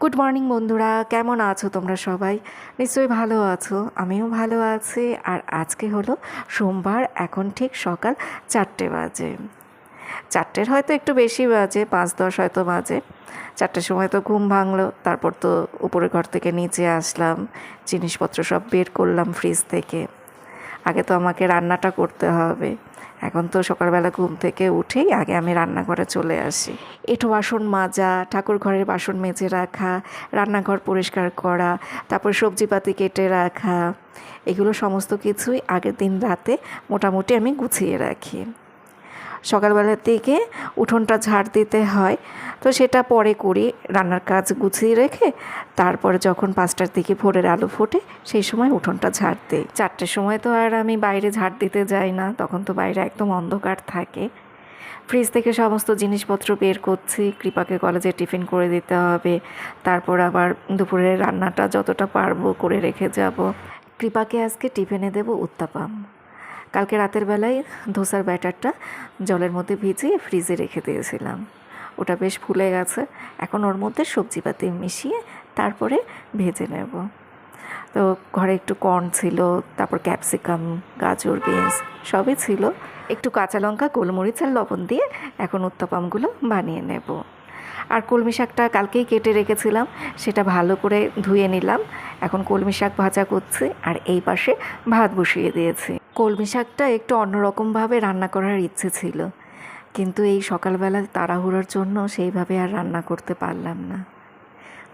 Good morning বন্ধুরা। কেমন আছো তোমরা সবাই? নিশ্চয়ই ভালো আছো। আমিও ভালো আছি। আর আজকে হলো সোমবার, এখন ঠিক সকাল চারটে বাজে। চারটের হয়তো একটু বেশি বাজে, পাঁচ দশ হয়তো বাজে। চারটের সময় তো ঘুম ভাঙলো। তারপর তো উপরের ঘর থেকে নিচে আসলাম। জিনিসপত্র সব বের করলাম ফ্রিজ থেকে। আগে তো আমাকে রান্নাটা করতে হবে। এখন তো সকালবেলা ঘুম থেকে উঠেই আগে আমি রান্নাঘরে চলে আসি। এঁটো বাসন মাজা, ঠাকুর ঘরের বাসন মেজে রাখা, রান্নাঘর পরিষ্কার করা, তারপর সবজিপাতি কেটে রাখা। এগুলো সমস্ত কিছুই আগের দিন রাতে মোটামুটি আমি গুছিয়ে রাখি। সকালবেলার দিকে উঠোনটা ঝাড় দিতে হয়। তো সেটা পরে করি, রান্নার কাজ গুছিয়ে রেখে তারপরে যখন পাঁচটার দিকে ভোরের আলো ফোটে, সেই সময় উঠোনটা ঝাড় দিই। চারটের সময় তো আর আমি বাইরে ঝাড় দিতে যাই না, তখন তো বাইরে একদম অন্ধকার থাকে। ফ্রিজ থেকে সমস্ত জিনিসপত্র বের করছি, কৃপাকে কলেজে টিফিন করে দিতে হবে, তারপর আবার দুপুরের রান্নাটা যতটা পারব করে রেখে যাব। কৃপাকে আজকে টিফিনে দেবো উত্তাপাম। কালকে রাতের বেলায় ধোসার ব্যাটারটা জলের মধ্যে ভিজিয়ে ফ্রিজে রেখে দিয়েছিলাম। ওটা বেশ ফুলে গেছে। এখন ওর মধ্যে সবজিপাতি মিশিয়ে তারপরে ভেজে নেব। তো ঘরে একটু কর্ন ছিল, তারপর ক্যাপসিকাম, গাজর, বিনস সবই ছিল। একটু কাঁচা লঙ্কা, গোলমরিচ আর লবণ দিয়ে এখন উত্তপামগুলো বানিয়ে নেব। আর কলমি শাকটা কালকেই কেটে রেখেছিলাম, সেটা ভালো করে ধুয়ে নিলাম। এখন কলমি শাক ভাজা করছি আর এই পাশে ভাত বসিয়ে দিয়েছি। কলমি শাকটা একটু অন্যরকমভাবে রান্না করার ইচ্ছে ছিল, কিন্তু এই সকালবেলা তাড়াহুড়োর জন্য সেইভাবে আর রান্না করতে পারলাম না।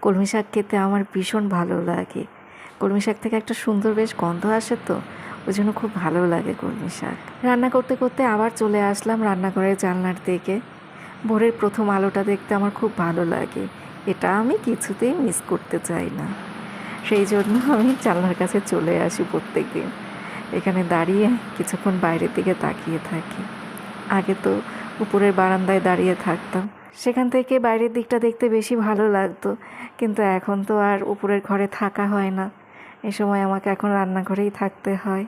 কলমি শাক খেতে আমার ভীষণ ভালো লাগে। কলমি শাক থেকে একটা সুন্দর বেশ গন্ধ আসে তো, ওই জন্য খুব ভালো লাগে কলমি শাক। রান্না করতে করতে আবার চলে আসলাম রান্নাঘরের জানলার দিকে। ভোরের প্রথম আলোটা দেখতে আমার খুব ভালো লাগে। এটা আমি কিছুতেই মিস করতে চাই না। সেই জন্য আমি জানলার কাছে চলে আসি প্রত্যেক দিন এখানে দাঁড়িয়ে কিছুক্ষণ বাইরের দিকে তাকিয়ে থাকি। আগে তো উপরের বারান্দায় দাঁড়িয়ে থাকতাম। সেখান থেকে বাইরের দিকটা দেখতে বেশি ভালো লাগতো। কিন্তু এখন তো আর উপরের ঘরে থাকা হয় না। এ সময় আমাকে এখন রান্নাঘরেই থাকতে হয়।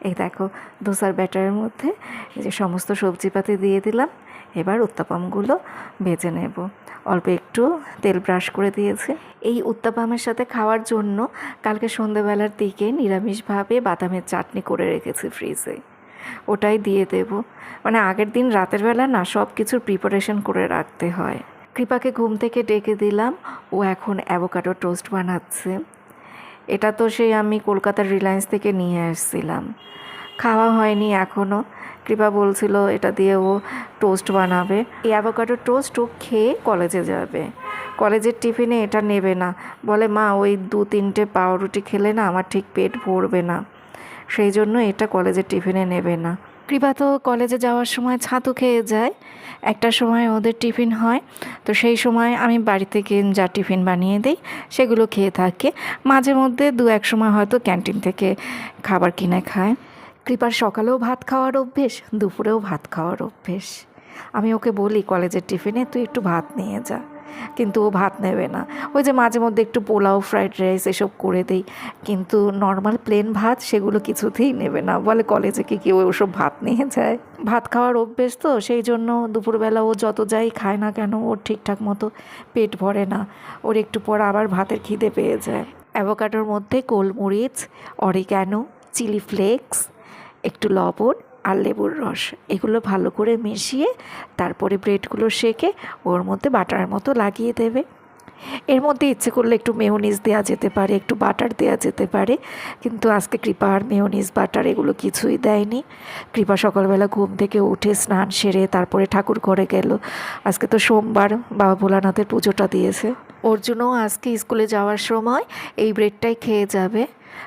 এই দেখো, ধোসার ব্যাটারের মধ্যে যে সমস্ত সবজিপাতি দিয়ে দিলাম। এবার উত্তাপামগুলো ভেজে নেব। অল্প একটু তেল ব্রাশ করে দিয়েছে। এই উত্তাপামের সাথে খাওয়ার জন্য কালকে সন্ধেবেলার দিকে নিরামিষভাবে বাদামের চাটনি করে রেখেছি ফ্রিজে। ওটাই দিয়ে দেব। মানে আগের দিন রাতের বেলা না সব কিছুর প্রিপারেশন করে রাখতে হয়। কৃপাকে ঘুম থেকে ডেকে দিলাম। ও এখন অ্যাভোকাডো টোস্ট বানাচ্ছে। এটা তো সেই আমি কলকাতার রিলায়েন্স থেকে নিয়ে আসছিলাম। খাওয়া হয়নি এখনও কৃপা বলছিল, এটা দিয়ে ও টোস্ট বানাবে। এই অ্যাভোকাডো টোস্ট ও খেয়ে কলেজে যাবে। কলেজের টিফিনে এটা নেবে না। বলে, মা, ওই দু তিনটে পাউরুটি খেলে না আমার ঠিক পেট ভরবে না। সেই জন্য এটা কলেজের টিফিনে নেবে না। কৃপা তো কলেজে যাওয়ার সময় ছাতু খেয়ে যায়। একটা সময় ওদের টিফিন হয়। তো সেই সময় আমি বাড়ি থেকে যা টিফিন বানিয়ে দিই, সেগুলো খেয়ে থাকে। মাঝে মধ্যে দু এক সময় হয়তো ক্যান্টিন থেকে খাবার কিনে খায়। কৃপার সকালেও ভাত খাওয়ার অভ্যেস, দুপুরেও ভাত খাওয়ার অভ্যেস। আমি ওকে বলি কলেজের টিফিনে, তুই একটু ভাত নিয়ে যা। কিন্তু ও ভাত নেবে না। ওই যে মাঝে মধ্যে একটু পোলাও, ফ্রাইড রাইস এসব করে দেই। কিন্তু নর্মাল প্লেন ভাত সেগুলো কিছুতেই নেবে না। বলে কলেজে কি কেউ ওসব ভাত নিয়ে যায়? ভাত খাওয়ার অভ্যেস তো, সেই জন্য দুপুরবেলা ও যত যাই খায় না কেন, ওর ঠিকঠাক মতো পেট ভরে না। ওর একটু পর আবার ভাতের খিদে পেয়ে যায়। অ্যাভোকাডোর মধ্যে গোলমরিচ অরিগ্যানো, চিলি ফ্লেক্স একটু লবণ আর লেবুর রস, এগুলো ভালো করে মিশিয়ে তারপরে ব্রেডগুলো সেকে ওর মধ্যে বাটার মতো লাগিয়ে দেবে। এর মধ্যে ইচ্ছে করলে একটু মেয়োনিজ দেওয়া যেতে পারে, একটু বাটার দেওয়া যেতে পারে, কিন্তু আজকে কৃপা আর মেয়োনিজ, বাটার এগুলো কিছুই দেয়নি। কৃপা সকালবেলা ঘুম থেকে উঠে স্নান সেরে তারপরে ঠাকুর ঘরে গেল। আজকে তো সোমবার, বাবা ভোলানাথের পুজোটা দিয়েছে। ওর জন্য আজকে স্কুলে যাওয়ার সময় এই ব্রেডটাই খেয়ে যাবে।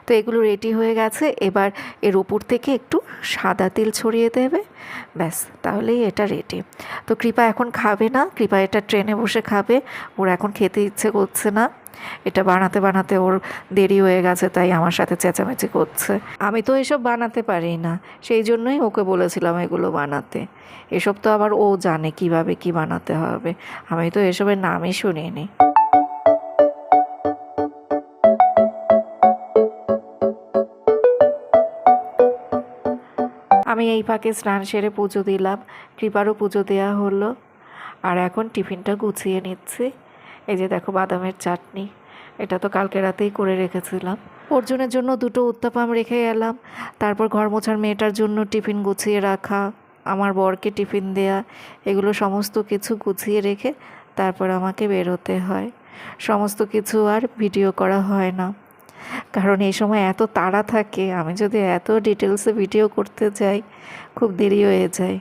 তো এগুলো রেডি হয়ে গেছে। এবার এর উপর থেকে একটু সাদা তেল ছড়িয়ে দেবে। ব্যাস, তাহলেই এটা রেডি তো কৃপা এখন খাবে না। কৃপা এটা ট্রেনে বসে খাবে। ওর এখন খেতে ইচ্ছে করছে না। এটা বানাতে বানাতে ওর দেরি হয়ে গেছে, তাই আমার সাথে চেঁচামেচি করছে। আমি তো এসব বানাতে পারি না। সেই জন্যই ওকে বলেছিলাম এগুলো বানাতে। এসব তো আবার ও জানে কীভাবে কি বানাতে হবে। আমি তো এসবের নামই শুনিনি। আমি এই ফাঁকে স্নান সেরে পুজো দিলাম। কৃপারও পুজো দেওয়া হলো। আর এখন টিফিনটা গুছিয়ে নিচ্ছি। এই যে দেখো বাদামের চাটনি। এটা তো কালকে রাতেই করে রেখেছিলাম। অর্জুনের জন্য দুটো উত্তাপাম রেখে এলাম। তারপর ঘর মোছার মেয়েটার জন্য টিফিন গুছিয়ে রাখা। আমার বরকে টিফিন দেয়া। এগুলো সমস্ত কিছু গুছিয়ে রেখে তারপর আমাকে বেরোতে হয়। সমস্ত কিছু আর ভিডিও করা হয় না। কারণ এই সময় এত তাড়া থাকে আমি যদি এত ডিটেলসে ভিডিও করতে যাই খুব দেরি হয়ে যায়।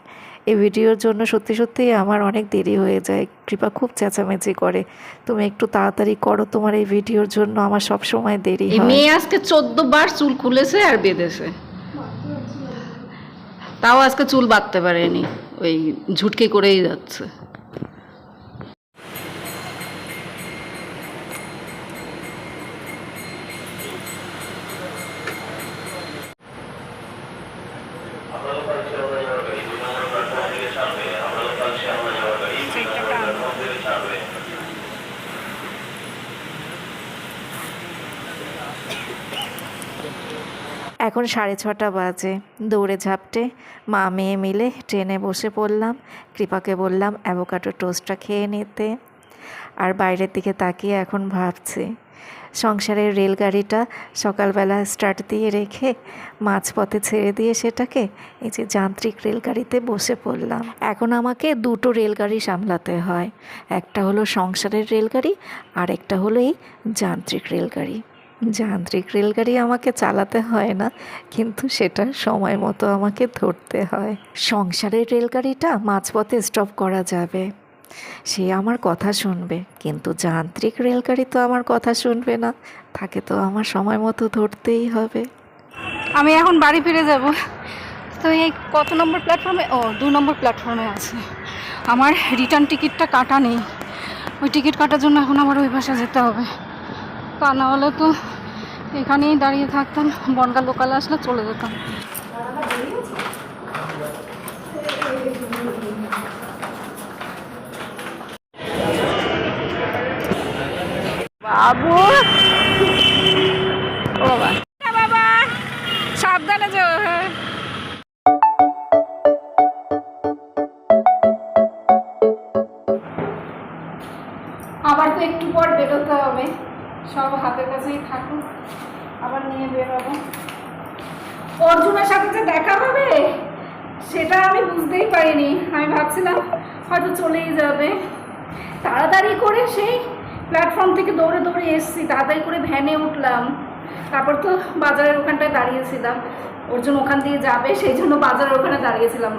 এই ভিডিওর জন্য সত্যি সত্যিই আমার অনেক দেরি হয়ে যায়। কৃপা খুব চেঁচামেচি করে তুমি একটু তাড়াতাড়ি করো তোমার এই ভিডিওর জন্য আমার সব সময় দেরি হয়। মেয়ে আজকে চোদ্দ বার চুল খুলেছে আর বেঁধেছে। তাও আজকে চুল বাঁধতে পারেনি ওই ঝুটকি করেই যাচ্ছে। এখন সাড়ে ছটা বাজে। দৌড়ে ঝাপটে মা মেয়ে মিলে ট্রেনে বসে পড়লাম। কৃপাকে বললাম, অ্যাভোকাডো টোস্টটা খেয়ে নিতে। আর বাইরের দিকে তাকিয়ে এখন ভাবছি, সংসারের রেলগাড়িটা সকালবেলা স্টার্ট দিয়ে রেখে মাঝপথে ছেড়ে দিয়ে সেটাকে এই যে যান্ত্রিক রেলগাড়িতে বসে পড়লাম। এখন আমাকে দুটো রেলগাড়ি সামলাতে হয়। একটা হলো সংসারের রেলগাড়ি আর একটা হলো এই যান্ত্রিক রেলগাড়ি। যান্ত্রিক রেলগাড়ি আমাকে চালাতে হয় না, কিন্তু সেটা সময় মতো আমাকে ধরতে হয়। সংসারের রেলগাড়িটা মাঝপথে স্টপ করা যাবে। সে আমার কথা শুনবে, কিন্তু যান্ত্রিক রেলগাড়ি তো আমার কথা শুনবে না, তাকে তো আমার সময় মতো ধরতেই হবে। আমি এখন বাড়ি ফিরে যাব। তো এই কত নম্বর প্ল্যাটফর্মে ও, দু নম্বর প্ল্যাটফর্মে আছে। আমার রিটার্ন টিকিটটা কাটা নেই। ওই টিকিট কাটার জন্য এখন আমার ওই বাসা যেতে হবে। তা না হলে তো এখানেই দাঁড়িয়ে থাকতাম বনগা লোকালে আসলে চলে যেতাম। বাবু! ও অর্জুনের সাথে যে দেখা হবে। সেটা আমি বুঝতেই পারিনি। আমি ভাবছিলাম হয়তো চলেই যাবে। তাড়াতাড়ি করে সেই প্ল্যাটফর্ম থেকে দৌড়ে দৌড়ে এসেছি। তাড়াতাড়ি করে ভ্যানে উঠলাম। তারপর তো বাজারের ওখানটায় দাঁড়িয়েছিলাম। অর্জুন ওখান দিয়ে যাবে, সেই জন্য বাজারের ওখানে দাঁড়িয়েছিলাম।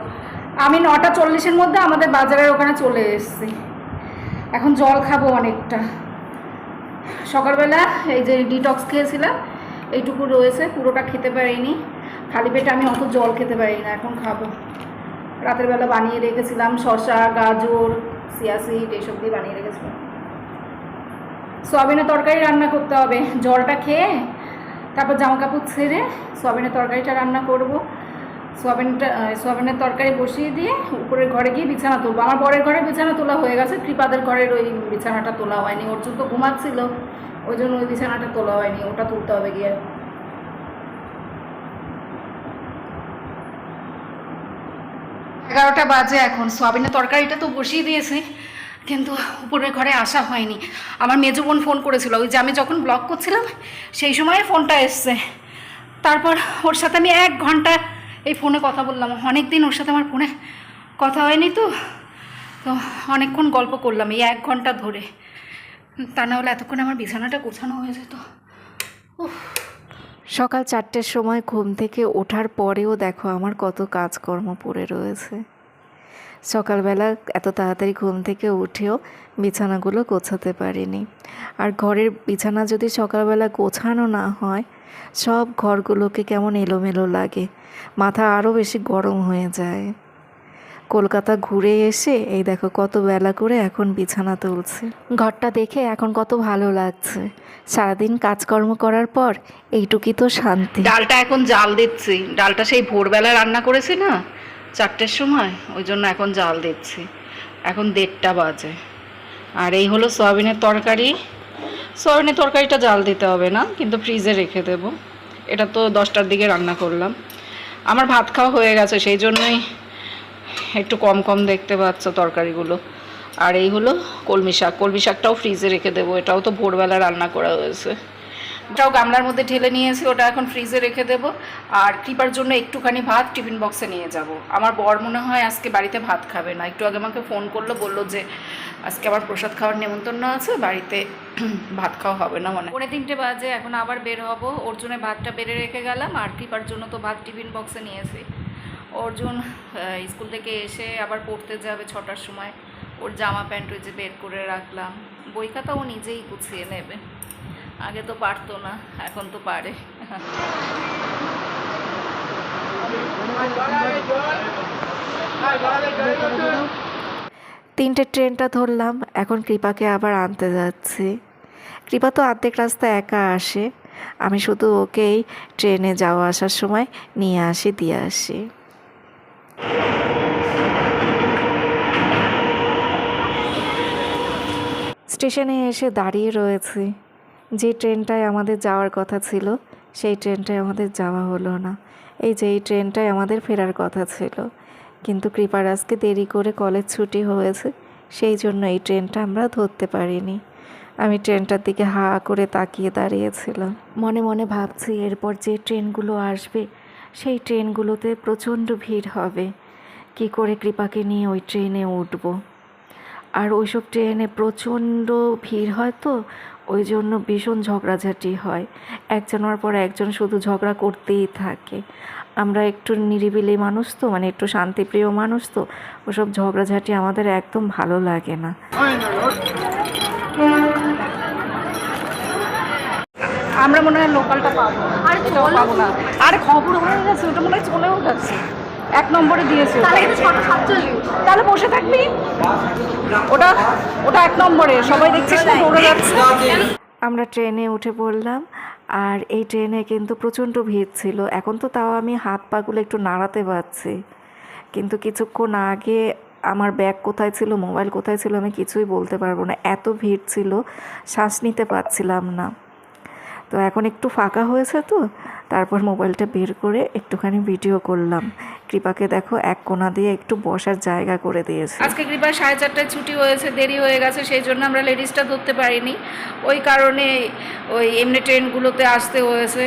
আমি নটা চল্লিশের মধ্যে আমাদের বাজারের ওখানে চলে এসেছি। এখন জল খাব অনেকটা। সকালবেলা এই যে ডিটক্স খেয়েছিলাম, এইটুকু রয়েছে। পুরোটা খেতে পারিনি। খালি পেটে আমি অত জল খেতে পারি না, এখন খাব। রাতের বেলা বানিয়ে রেখেছিলাম শসা, গাজর সিয়াসিড এইসব দিয়ে বানিয়ে রেখেছিলাম। সয়াবিনের তরকারি রান্না করতে হবে, জলটা খেয়ে তারপর জামা কাপড় ছেড়ে সয়াবিনের তরকারিটা রান্না করব। সয়াবিনটা, সয়াবিনের তরকারি বসিয়ে দিয়ে উপরের ঘরে গিয়ে বিছানা তুলবো। আমার বরের ঘরে বিছানা তোলা হয়ে গেছে, কৃপাদের ঘরের ওই বিছানাটা তোলা হয়নি, ওর জন্য তো ঘুমাচ্ছিল। ওই জন্য ওই বিছানাটা তোলা হয়নি, ওটা তুলতে হবে গিয়ে। এগারোটা বাজে এখন। সোয়াবিনের তরকারিটা তো বসিয়ে দিয়েছি, কিন্তু উপরের ঘরে আসা হয়নি। আমার মেজো বোন ফোন করেছিল, ওই যে আমি যখন ব্লগ করছিলাম, সেই সময় ফোনটা এসছে। তারপর ওর সাথে আমি এক ঘণ্টা এই ফোনে কথা বললাম। অনেক দিন ওর সাথে আমার ফোনে কথা হয়নি তো তো অনেকক্ষণ গল্প করলাম এই এক ঘণ্টা ধরে। তা না হলে এতক্ষণ আমার বিছানাটা গোছানো হয়ে যেত। উফ। সকাল চারটের সময় ঘুম থেকে ওঠার পরেও দেখো আমার কত কাজকর্ম পড়ে রয়েছে। সকালবেলা এত তাড়াতাড়ি ঘুম থেকে উঠেও বিছানাগুলো গোছাতে পারিনি। আর ঘরের বিছানা যদি সকালবেলা গোছানো না হয়, সব ঘরগুলোকে কেমন এলোমেলো লাগে। মাথা আরও বেশি গরম হয়ে যায়। কলকাতা ঘুরে এসে, এই দেখো কত বেলা করে এখন বিছানা তুলছে। ঘরটা দেখে এখন কত ভালো লাগছে। সারাদিন কাজকর্ম করার পর এইটুকুই তো শান্তি। ডালটা এখন জাল দিচ্ছি। ডালটা সেই ভোরবেলা রান্না করেছি না, চারটের সময়, ওই জন্য এখন জাল দিচ্ছি। এখন দেড়টা বাজে। আর এই হলো সয়াবিনের তরকারি। সয়াবিনের তরকারিটা জাল দিতে হবে না, কিন্তু ফ্রিজে রেখে দেব। এটা তো দশটার দিকে রান্না করলাম। আমার ভাত খাওয়া হয়ে গেছে, সেই জন্যই একটু কম কম দেখতে পাচ্ছ তরকারিগুলো। আর এই হলো কলমি শাক। কলমি শাকটাও ফ্রিজে রেখে দেবো। এটাও তো ভোরবেলা রান্না করা হয়েছে। ওটাও গামলার মধ্যে ঢেলে নিয়েছি। ওটা এখন ফ্রিজে রেখে দেব। আর কৃপার জন্য একটুখানি ভাত টিফিন বক্সে নিয়ে যাব। আমার বর মনে হয় আজকে বাড়িতে ভাত খাবে না। একটু আগে আমাকে ফোন করল, বলল যে আজকে আবার প্রসাদ খাওয়ার নেমন্তন্ন আছে। বাড়িতে ভাত খাওয়া হবে না মনে পৌনে তিনটে বাজে, এখন আবার বের হব। ওর জন্য ভাতটা বেড়ে রেখে গেলাম। আর কৃপার জন্য তো ভাত টিফিন বক্সে নিয়েছি। অর্জুন স্কুল থেকে এসে আবার পড়তে যাবে ছটার সময়। ওর জামা প্যান্ট ওই যে বের করে রাখলাম। বই খাতা ও নিজেই গুছিয়ে নেবে। আগে তো পারতো না, এখন তো পারে। তিনটে ট্রেনটা ধরলাম, এখন কৃপাকে আবার আনতে যাচ্ছি। কৃপা তো অর্ধেক রাস্তা একা আসে। আমি শুধু ওকেই ট্রেনে যাওয়া আসার সময় নিয়ে আসি, দিয়ে আসি। স্টেশনে এসে দাঁড়িয়ে রয়েছি। যে ট্রেনটায় আমাদের যাওয়ার কথা ছিল, সেই ট্রেনটায় আমাদের যাওয়া হলো না। এই যে এই ট্রেনটায় আমাদের ফেরার কথা ছিল। কিন্তু কৃপার আজকে দেরি করে কলেজ ছুটি হয়েছে, সেই জন্য এই ট্রেনটা আমরা ধরতে পারিনি। আমি ট্রেনটার দিকে হা করে তাকিয়ে দাঁড়িয়েছিলাম। মনে মনে ভাবছি, এরপর যে ট্রেনগুলো আসবে সেই ট্রেনগুলোতে প্রচণ্ড ভিড় হবে। কি করে কৃপাকে নিয়ে ওই ট্রেনে উঠব? আর ওইসব ট্রেনে প্রচণ্ড ভিড় হয় তো, ওই জন্য ভীষণ ঝগড়াঝাটি হয়। একজনের পর একজন শুধু ঝগড়া করতেই থাকে। আমরা একটু নিরিবিলি মানুষ তো মানে একটু শান্তিপ্রিয় মানুষ তো, ওসব ঝগড়াঝাটি আমাদের একদম ভালো লাগে না। আমরা মনে হয় লোকালটা পাবো। আর এটাও পাবো না। আর খবর হয়ে গেছে ওটা মনে হয় চলেও গেছে এক নম্বরে দিয়েছে তাহলে বসে থাকবি? ওটা ওটা এক নম্বরে। সবাই দেখছিস না দৌড়ে যাচ্ছে। আমরা ট্রেনে উঠে পড়লাম আর এই ট্রেনে কিন্তু প্রচণ্ড ভিড় ছিল। এখন তো তাও আমি হাত পাগুলো একটু নাড়াতে পারছি। কিন্তু কিছুক্ষণ আগে আমার ব্যাগ কোথায় ছিল মোবাইল কোথায় ছিল আমি কিছুই বলতে পারব না। এত ভিড় ছিল শ্বাস নিতে পারছিলাম না। তো এখন একটু ফাঁকা হয়েছে তো, তারপর মোবাইলটা বের করে একটুখানি ভিডিও করলাম। কৃপাকে দেখো এক কোণা দিয়ে একটু বসার জায়গা করে দিয়েছে। আজকে কৃপা সাড়ে চারটায় ছুটি হয়েছে, দেরি হয়ে গেছে, সেই জন্য আমরা লেডিসটা ধরতে পারিনি। ওই কারণে ওই এমনি ট্রেনগুলোতে আসতে হয়েছে।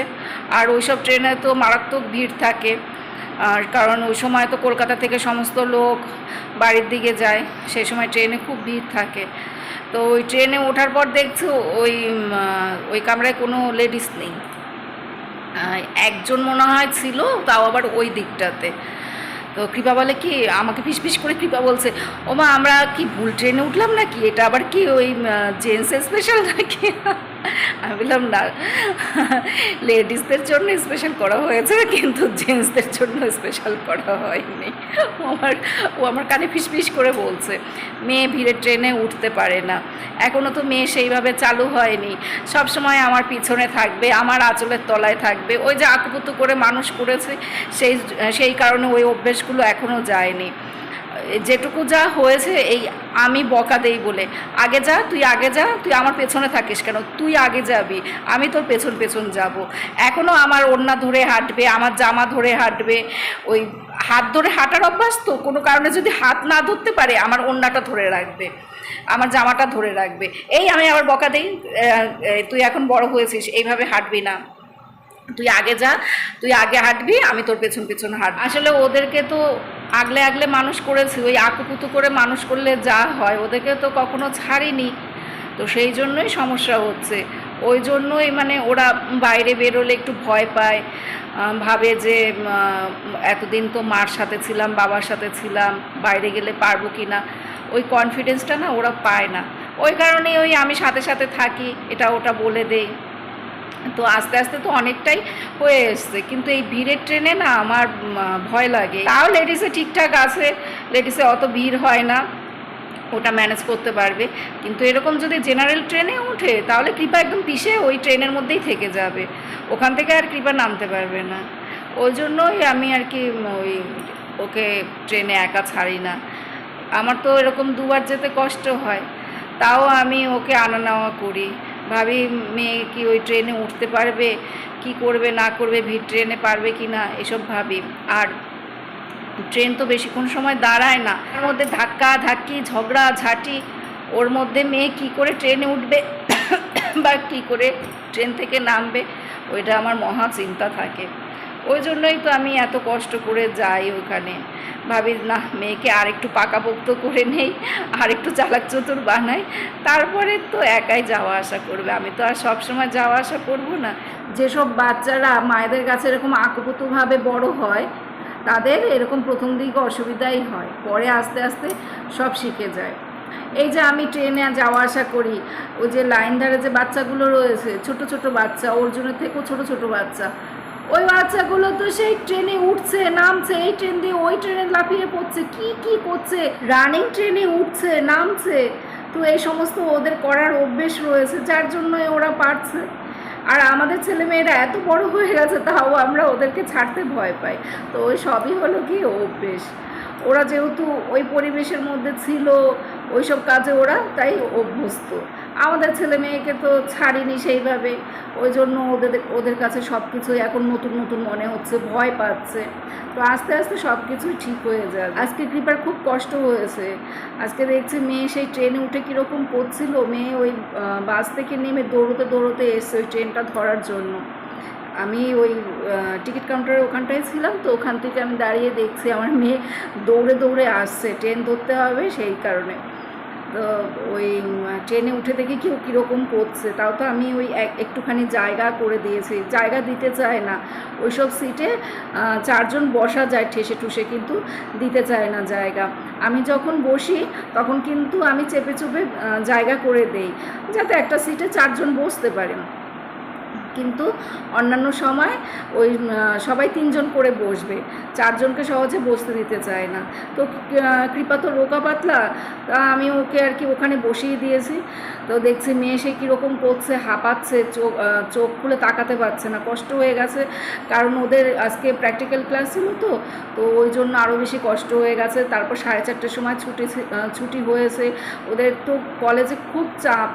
আর ওইসব ট্রেনে তো মারাত্মক ভিড় থাকে। আর কারণ ওই সময় তো কলকাতা থেকে সমস্ত লোক বাড়ির দিকে যায়, সেই সময় ট্রেনে খুব ভিড় থাকে। তো ওই ট্রেনে ওঠার পর দেখছ ওই ওই কামরায় কোনো লেডিস নেই। একজন মনে হয় ছিল, তাও আবার ওই দিকটাতে। তো কৃপা বলে কি, আমাকে ফিস ফিস করে কৃপা বলছে, ওমা, আমরা কি ভুল ট্রেনে উঠলাম নাকি? এটা আবার কি ওই জেন্টস স্পেশাল নাকি? আমি বললাম, না, লেডিসদের জন্য স্পেশাল করা হয়েছে, কিন্তু জেন্টসদের জন্য স্পেশাল করা হয়নি। ও আমার ও আমার কানে ফিস ফিস করে বলছে, মেয়ে ভিড়ে ট্রেনে উঠতে পারে না। এখনও তো মেয়ে সেইভাবে চালু হয়নি। সব সময় আমার পিছনে থাকবে, আমার আঁচলের তলায় থাকবে। ওই যে আকুপুতু করে মানুষ করেছে, সেই সেই কারণে ওই অভ্যেসগুলো এখনও যায়নি। যেটুকু যা হয়েছে, এই আমি বকা দেই বলে। আগে যা, তুই আগে যা, তুই আমার পেছনে থাকিস কেন? তুই আগে যাবি, আমি তোর পেছন পেছন যাব। এখনও আমার ওড়না ধরে হাঁটবে, আমার জামা ধরে হাঁটবে। ওই হাত ধরে হাঁটার অভ্যাস তো, কোনো কারণে যদি হাত না ধরতে পারে, আমার ওড়নাটা ধরে রাখবে, আমার জামাটা ধরে রাখবে। এই আমি আবার বকা দেই তুই এখন বড় হয়েছিস, এইভাবে হাঁটবি না। তুই আগে যা, তুই আগে হাঁটবি, আমি তোর পেছন পেছন হাঁট আসলে ওদেরকে তো আগলে আগলে মানুষ করেছি, ওই আকুপুতু করে মানুষ করলে যা হয়, ওদেরকে তো কখনো ছাড়িনি। তো সেই জন্যই সমস্যা হচ্ছে। ওই জন্যই মানে ওরা বাইরে বেরোলে একটু ভয় পায় ভাবে যে এতদিন তো মার সাথে ছিলাম, বাবার সাথে ছিলাম, বাইরে গেলে পারব কি না ওই কনফিডেন্সটা না ওরা পায় না। ওই কারণেই ওই আমি সাথে সাথে থাকি, এটা ওটা বলে দেই। তো আস্তে আস্তে তো অনেকটাই হয়ে এসছে। কিন্তু এই ভিড়ের ট্রেনে না আমার ভয় লাগে। তাও লেডিসে ঠিকঠাক আছে, লেডিসে অত ভিড় হয় না, ওটা ম্যানেজ করতে পারবে। কিন্তু এরকম যদি জেনারেল ট্রেনে উঠে, তাহলে কৃপা একদম পিষে ওই ট্রেনের মধ্যেই থেকে যাবে। ওখান থেকে আর কৃপা নামতে পারবে না। ওই জন্যই আমি আর কি ওই ওকে ট্রেনে একা ছাড়ি না। আমার তো এরকম দুবার যেতে কষ্ট হয়। তাও আমি ওকে আনা নেওয়া করি। ভাবি, মেয়ে কি ওই ট্রেনে উঠতে পারবে? কি করবে, না করবে, ভিড় ট্রেনে পারবে কি না? এসব ভাবি। আর ট্রেন তো বেশিক্ষণ সময় দাঁড়ায় না। ওর মধ্যে ধাক্কা, ধাক্কি, ঝগড়া, ঝাঁটি। ওর মধ্যে মেয়ে কি করে ট্রেনে উঠবে বা কি করে ট্রেন থেকে নামবে, ওইটা আমার মহা চিন্তা থাকে। ওই জন্যই তো আমি এত কষ্ট করে যাই ওখানে। ভাবি, না, মেয়েকে আর একটু পাকাপোক্ত করে নেই আর একটু চালাক চতুর বানাই। তারপরে তো একাই যাওয়া আসা করবে। আমি তো আর সবসময় যাওয়া আসা করব না। যেসব বাচ্চারা মায়েদের কাছে এরকম আকপুতভাবে বড় হয়, তাদের এরকম প্রথম দিকে অসুবিধাই হয়। পরে আস্তে আস্তে সব শিখে যায়। এই যে আমি ট্রেনে যাওয়া আসা করি, ওই যে লাইন ধারে যে বাচ্চাগুলো রয়েছে, ছোট ছোট বাচ্চা অর্জুনের থেকেও ছোট ছোট বাচ্চা ওই বাচ্চাগুলো তো সেই ট্রেনে উঠছে, নামছে, এই ট্রেন দিয়ে ওই ট্রেনে লাফিয়ে পড়ছে, কি কি করছে? রানিং ট্রেনে উঠছে, নামছে। তো এই সমস্ত ওদের করার অভ্যেস রয়েছে, যার জন্য ওরা পারছে। আর আমাদের ছেলেমেয়েরা এত বড় হয়ে গেছে, তাও আমরা ওদেরকে ছাড়তে ভয় পাই। তো ওই সবই হলো কি অভ্যেস। ওরা যেহেতু ওই পরিবেশের মধ্যে ছিল ওই সব কাজে ওরা তাই অভ্যস্ত। আমাদের ছেলে মেয়েকে তো ছাড়িনি সেইভাবে। ওই জন্য ওদের ওদের কাছে সব কিছুই এখন নতুন নতুন মনে হচ্ছে, ভয় পাচ্ছে। তো আস্তে আস্তে সব কিছুই ঠিক হয়ে যাবে আজকে কৃপার খুব কষ্ট হয়েছে। আজকে দেখছি মেয়ে সেই ট্রেনে উঠে কীরকম করছিল। মেয়ে ওই বাস থেকে নেমে দৌড়তে দৌড়তে এসছে ওই ট্রেনটা ধরার জন্য। আমি ওই টিকিট কাউন্টারের ওখানটায় ছিলাম তো ওখান থেকে আমি দাঁড়িয়ে দেখছি আমার মেয়ে দৌড়ে দৌড়ে আসছে। ট্রেন ধরতে হবে সেই কারণে। ওই ট্রেনে উঠে দেখি কেউ কীরকম করছে। তাও তো আমি ওই এক- একটুখানি জায়গা করে দিয়েছি। জায়গা দিতে চায় না। ওইসব সিটে চারজন বসা যায় ঠেসে ঠুসে, কিন্তু দিতে চায় না জায়গা। আমি যখন বসি, তখন কিন্তু আমি চেপে চুপে জায়গা করে দেই। যাতে একটা সিটে চারজন বসতে পারে। কিন্তু অন্যান্য সময় ওই সবাই তিনজন করে বসবে। চারজনকে সহজে বসতে দিতে চায় না। তো কৃপা তো রোকা পাতলা, তা আমি ওকে আর কি ওখানে বসিয়ে দিয়েছি। তো দেখছি মেয়ে সে কীরকম করছে, হাঁপাচ্ছে, চোখ চোখ খুলে তাকাতে পারছে না। কষ্ট হয়ে গেছে, কারণ ওদের আজকে প্র্যাকটিক্যাল ক্লাস ছিল তো তো ওই জন্য আরও বেশি কষ্ট হয়ে গেছে। তারপর সাড়ে চারটের সময় ছুটি ছুটি হয়েছে। ওদের তো কলেজে খুব চাপ।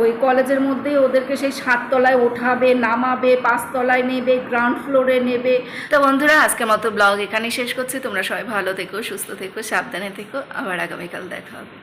ওই কলেজের মধ্যেই ওদেরকে সেই সাততলায় ওঠাবে নামাবে, পাঁচতলায় নেবে গ্রাউন্ড ফ্লোরে নেবে। তো বন্ধুরা, আজকের মতো ব্লগ এখানেই শেষ করছি। তোমরা সবাই ভালো থেকো, সুস্থ থেকো, সাবধানে থেকো। আবার আগামীকাল দেখা হবে।